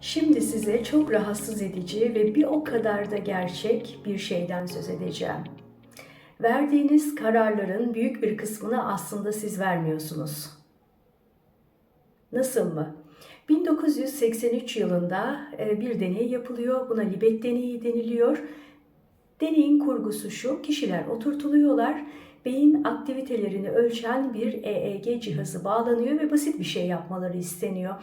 Şimdi size çok rahatsız edici ve bir o kadar da gerçek bir şeyden söz edeceğim. Verdiğiniz kararların büyük bir kısmını aslında siz vermiyorsunuz. Nasıl mı? 1983 yılında e, bir deney yapılıyor. Buna Libet deneyi deniliyor. Deneyin kurgusu şu, kişiler oturtuluyorlar, beyin aktivitelerini ölçen bir EEG cihazı bağlanıyor ve basit bir şey yapmaları isteniyor.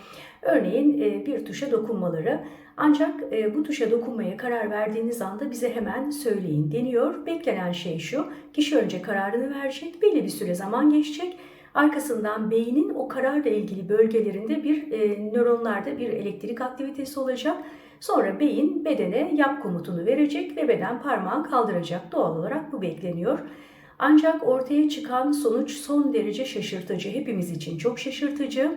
Örneğin e, bir tuşa dokunmaları. Ancak e, bu tuşa dokunmaya karar verdiğiniz anda bize hemen söyleyin deniyor. Beklenen şey şu, kişi önce kararını verecek, belli bir süre zaman geçecek. Arkasından beynin o kararla ilgili bölgelerinde bir e, nöronlarda bir elektrik aktivitesi olacak. Sonra beyin bedene yap komutunu verecek ve beden parmağı kaldıracak. Doğal olarak bu bekleniyor. Ancak ortaya çıkan sonuç son derece şaşırtıcı. Hepimiz için çok şaşırtıcı.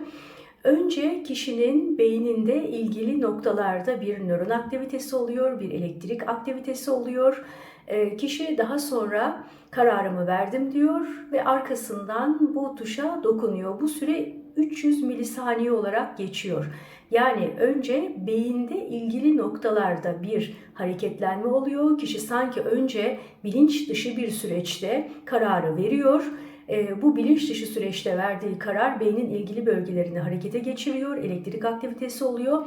Önce kişinin beyninde ilgili noktalarda bir nöron aktivitesi oluyor, bir elektrik aktivitesi oluyor. E, kişi daha sonra kararımı verdim diyor ve arkasından bu tuşa dokunuyor. Bu süre 300 milisaniye olarak geçiyor. Yani önce beyinde ilgili noktalarda bir hareketlenme oluyor. Kişi sanki önce bilinç dışı bir süreçte kararı veriyor. E, bu bilinç dışı süreçte verdiği karar beynin ilgili bölgelerini harekete geçiriyor. Elektrik aktivitesi oluyor.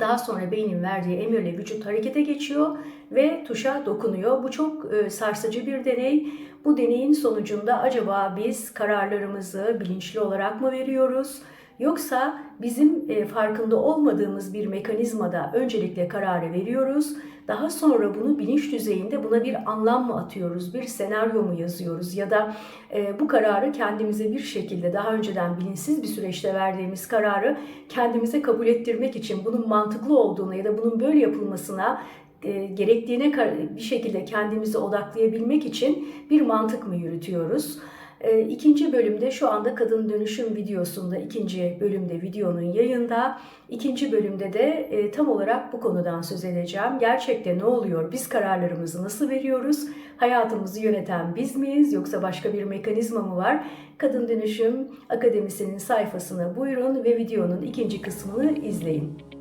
Daha sonra beynin verdiği emirle vücut harekete geçiyor ve tuşa dokunuyor. Bu çok e, sarsıcı bir deney. Bu deneyin sonucunda acaba biz kararlarımızı bilinçli olarak mı veriyoruz? Yoksa bizim e, farkında olmadığımız bir mekanizmada öncelikle kararı veriyoruz. Daha sonra bunu bilinç düzeyinde buna bir anlam mı atıyoruz, bir senaryo mu yazıyoruz ya da e, bu kararı kendimize bir şekilde daha önceden bilinçsiz bir süreçte verdiğimiz kararı kendimize kabul ettirmek için bunun mantıklı olduğunu ya da bunun böyle yapılmasına e, gerektiğine bir şekilde kendimizi odaklayabilmek için bir mantık mı yürütüyoruz? E, ikinci bölümde şu anda kadın dönüşüm videosunda ikinci bölümde videonun yayında. İkinci bölümde de e, tam olarak bu konudan söz edeceğim. Gerçekte ne oluyor? Biz kararlarımızı nasıl veriyoruz? Hayatımızı yöneten biz miyiz yoksa başka bir mekanizma mı var? Kadın Dönüşüm Akademisi'nin sayfasına buyurun ve videonun ikinci kısmını izleyin.